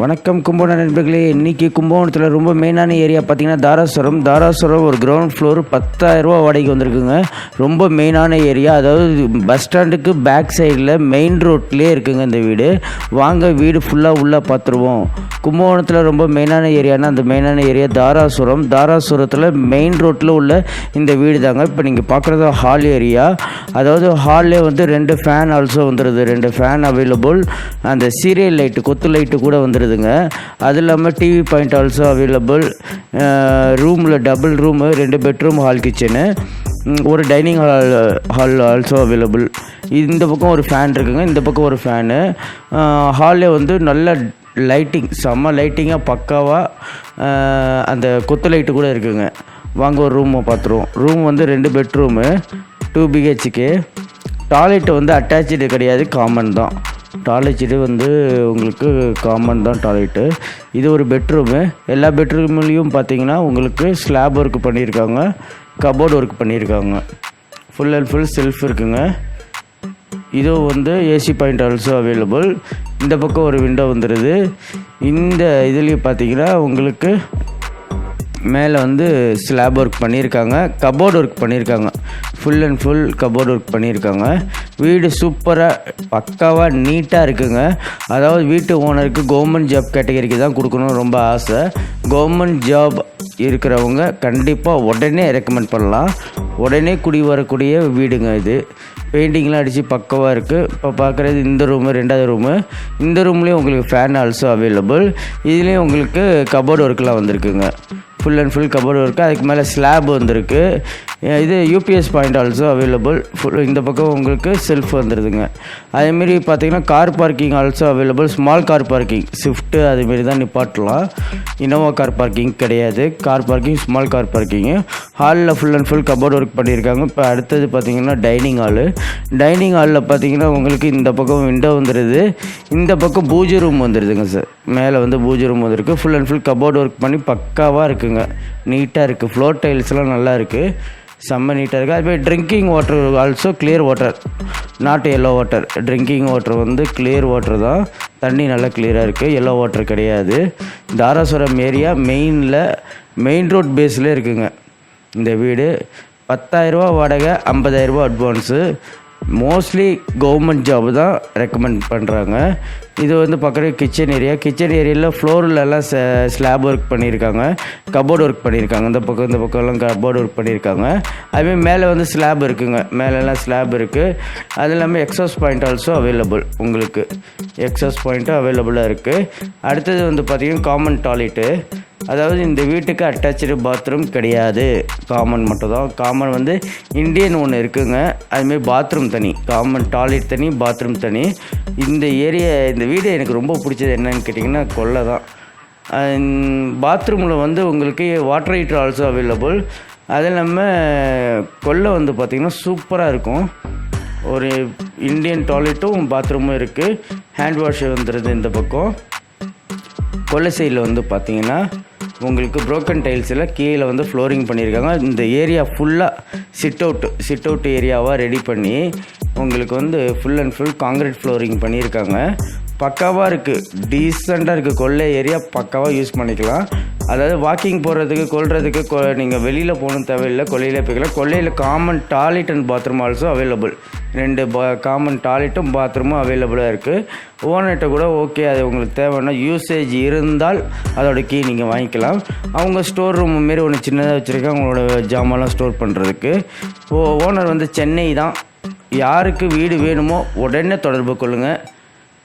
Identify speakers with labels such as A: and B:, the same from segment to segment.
A: வணக்கம் கும்பகோணம் நண்பர்களே. இன்றைக்கி கும்பகோணத்தில் ரொம்ப மெயினான ஏரியா பார்த்தீங்கன்னா தாராசுரம். தாராசுரம் ஒரு கிரவுண்ட் ஃப்ளோர் பத்தாயிரரூபா வாடகைக்கு வந்திருக்குங்க. ரொம்ப மெயினான ஏரியா அதாவது பஸ் ஸ்டாண்டுக்கு பேக் சைடில் மெயின் ரோட்லேயே இருக்குங்க இந்த வீடு. வாங்க வீடு ஃபுல்லாக உள்ளே பார்த்துருவோம் கும்பகோணத்தில் ரொம்ப மெயினான ஏரியானா அந்த மெயினான ஏரியா தாராசுரம். தாராசுரத்தில் மெயின் ரோட்டில் உள்ள இந்த வீடு தாங்க இப்போ நீங்கள் பார்க்குறது ஹால் ஏரியா அதாவது ஹாலே வந்து ரெண்டு ஃபேன் ஆல்சோ வந்துடுது ரெண்டு ஃபேன் அவைலபிள் அந்த சீரியல் லைட்டு கொத்து லைட்டு கூட வந்துடுதுங்க அது இல்லாமல் டிவி பாயிண்ட் ஆல்சோ அவைலபிள் ரூமில் டபுள் ரூமு ரெண்டு பெட்ரூம் ஹால் கிச்சனு ஒரு dining hall hall also available இந்த பக்கம் ஒரு ஃபேன் இருக்குங்க. இந்த பக்கம் ஒரு ஃபேனு ஹாலில் வந்து நல்ல லைட்டிங் செம்ம லைட்டிங்காக பக்காவாக அந்த கொத்து லைட்டு கூட இருக்குங்க. வாங்க ஒரு ரூமை பார்த்துருவோம் ரூம் வந்து ரெண்டு பெட்ரூமு டூ பிஹெச்சுக்கு டாய்லெட் வந்து அட்டாச்சு கிடையாது காமன் தான். டாய்லெட்டு வந்து உங்களுக்கு காமன் தான் டாய்லெட்டு இது ஒரு பெட்ரூமு எல்லா பெட்ரூம்லேயும் பார்த்தீங்கன்னா உங்களுக்கு ஸ்லாப் ஒர்க் பண்ணியிருக்காங்க கபோர்டு ஒர்க் பண்ணியிருக்காங்க. ஃபுல் அண்ட் ஃபுல் செல்ஃப் இருக்குங்க. இதுவும் வந்து ஏசி பாயிண்ட் ஆல்சோ அவைலபிள் இந்த பக்கம் ஒரு விண்டோ வந்துடுது இந்த இதுலேயும் பார்த்தீங்கன்னா உங்களுக்கு மேலே வந்து ஸ்லாப் ஒர்க் பண்ணியிருக்காங்க கபோர்டு ஒர்க் பண்ணியிருக்காங்க full and full cupboard work பண்ணியிருக்காங்க வீடு சூப்பராக பக்காவாக நீட்டாக இருக்குங்க. அதாவது வீட்டு ஓனருக்கு கவர்மெண்ட் ஜாப் கேட்டகரிக்கு தான் கொடுக்கணும் ரொம்ப ஆசை. கவர்மெண்ட் ஜாப் இருக்கிறவங்க கண்டிப்பாக உடனே ரெக்கமெண்ட் பண்ணலாம். உடனே குடி வரக்கூடிய வீடுங்க இது. பெயிண்டிங்லாம் அடித்து பக்கவாக இருக்குது இப்போ பார்க்குறது இந்த ரூமு ரெண்டாவது ரூமு இந்த ரூம்லேயும் உங்களுக்கு ஃபேன் ஆல்சோ அவைலபிள் இதுலேயும் உங்களுக்கு கபோர்டு ஒர்க்கெலாம் வந்திருக்குங்க. ஃபுல் அண்ட் ஃபுல் கபோர்டு இருக்குது அதுக்கு மேலே ஸ்லாப் வந்திருக்கு. இது UPS point also available full இந்த பக்கம் உங்களுக்கு செல்ஃப் வந்துடுதுங்க அதேமாரி பார்த்தீங்கன்னா car parking also available small car parking Swift அதுமாரி தான் நிப்பாட்டலாம். இனோவா கார் பார்க்கிங் கிடையாது. Car parking small car parking ஹாலில் full and full cupboard work பண்ணியிருக்காங்க இப்போ அடுத்தது பார்த்தீங்கன்னா டைனிங் ஹாலு டைனிங் ஹாலில் பார்த்தீங்கன்னா உங்களுக்கு இந்த பக்கம் விண்டோ வந்துடுது இந்த பக்கம் பூஜை ரூம் வந்துடுதுங்க சார் மேலே வந்து பூஜை ரூம் வந்துருக்கு. Full and full cupboard work பண்ணி பக்காவாக இருக்குங்க. நீட்டாக இருக்குது ஃப்ளோர் டைல்ஸ்லாம் நல்லா இருக்குது செம்ம நீட்டாக இருக்குது அதுமாதிரி drinking water also clear water not yellow water drinking water வந்து கிளியர் வாட்டர் தான். தண்ணி நல்லா கிளியராக இருக்குது எல்லோ வாட்டர் கிடையாது. தாராசுரம் ஏரியா மெயினில் மெயின் ரோட் பேஸில் இருக்குங்க. இந்த வீடு பத்தாயிரரூபா வாடகை ஐம்பதாயிரரூபா அட்வான்ஸு மோஸ்ட்லி கவர்மெண்ட் ஜாப் தான் ரெக்கமெண்ட் பண்ணுறாங்க இது வந்து பக்கத்து கிச்சன் ஏரியா கிச்சன் ஏரியாவில் ஃப்ளோர்லலாம் ஸ்லாப் ஒர்க் பண்ணியிருக்காங்க. கபோர்டு ஒர்க் பண்ணியிருக்காங்க. இந்த பக்கம் இந்த பக்கம்லாம் கபோர்டு ஒர்க் பண்ணியிருக்காங்க. அதுமாதிரி மேலே வந்து ஸ்லாப் இருக்குங்க. மேலெல்லாம் ஸ்லாப் இருக்குது அது இல்லாமல் எக்ஸாஸ் பாயிண்ட் ஆல்சோ அவைலபிள் உங்களுக்கு. எக்ஸாஸ் பாயிண்ட்டும் அவைலபிளாக இருக்குது அடுத்தது வந்து பார்த்திங்கன்னா காமன் டாய்லெட்டு அதாவது இந்த வீட்டுக்கு அட்டாச்சு பாத்ரூம் கிடையாது. காமன் மட்டும் தான் காமன் வந்து இந்தியன் ஒன்று இருக்குங்க. அதுமாரி பாத்ரூம் தனி. காமன் டாய்லெட் தனி பாத்ரூம் தனி. இந்த ஏரியா இந்த வீடு எனக்கு ரொம்ப பிடிச்சது என்னன்னு கேட்டிங்கன்னா கொல்லை தான் பாத்ரூமில் வந்து உங்களுக்கு வாட்டர் ஹீட்டர் ஆல்சோ அவைலபிள் அது இல்லாமல் கொல்லை வந்து பார்த்திங்கன்னா சூப்பராக இருக்கும். ஒரு இந்தியன் டாய்லெட்டும் பாத்ரூமும் இருக்குது ஹேண்ட் வாஷ் வந்துடுது இந்த பக்கம். கொல்லை சைடில் வந்து பார்த்தீங்கன்னா உங்களுக்கு ப்ரோக்கன் டைல்ஸில் கீழே வந்து ஃப்ளோரிங் பண்ணியிருக்காங்க இந்த ஏரியா ஃபுல்லாக சிட் அவுட் சிட் அவுட் ஏரியாவாக ரெடி பண்ணி உங்களுக்கு வந்து full and full concrete flooring பண்ணியிருக்காங்க பக்காவாக இருக்குது டீசெண்டாக இருக்குது கொள்ளை ஏரியா பக்காவாக யூஸ் பண்ணிக்கலாம். அதாவது வாக்கிங் போகிறதுக்கு கொள்றதுக்கு கொ நீங்கள் வெளியில் போகணும் தேவையில்லை. கொள்ளையில் போய்க்கலாம். கொல்லையில் common toilet and bathroom also available ரெண்டு பா காமன் டாய்லெட்டும் பாத்ரூமும் அவைலபிளாக இருக்குது ஓனர்கிட்ட கூட ஓகே அது உங்களுக்கு தேவைன்னா யூசேஜ் இருந்தால் அதோட கீ நீங்கள் வாங்கிக்கலாம். அவங்க ஸ்டோர் ரூம் மாரி ஒன்று சின்னதாக வச்சுருக்காங்க அவங்களோட ஜாமான்லாம் ஸ்டோர் பண்ணுறதுக்கு ஓ ஓனர் வந்து சென்னை தான். யாருக்கு வீடு வேணுமோ உடனே தொடர்பு கொள்ளுங்கள்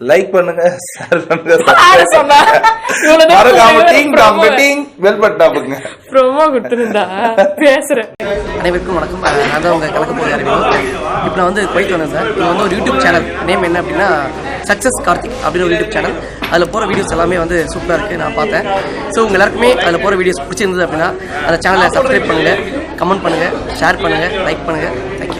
B: லைக் பண்ணுங்க ஷேர் பண்ணுங்க டிங் பெல்
C: ப்ரோமோ கொடுத்துருந்தா பேசுறேன்.
D: அனைவருக்கும் வணக்கம். நான் தான் உங்கள் கலக்க போகிற அறிவியல் இப்போ நான் வந்து குவைத் வந்தேன் சார். இது வந்து ஒரு யூடியூப் சேனல் நேம் என்ன அப்படின்னா சக்ஸஸ் கார்த்திக் அப்படின்னு ஒரு யூடியூப் சேனல் அதில் போகிற வீடியோஸ் எல்லாமே வந்து சூப்பராக இருக்குது நான் பார்த்தேன். ஸோ உங்கள் எல்லாருக்குமே அதில் போகிற வீடியோஸ் பிடிச்சிருந்தது அப்படின்னா அந்த சேனலை சப்ஸ்கிரைப் பண்ணுங்கள் கமெண்ட் பண்ணுங்கள் ஷேர் பண்ணுங்கள் லைக் பண்ணுங்கள்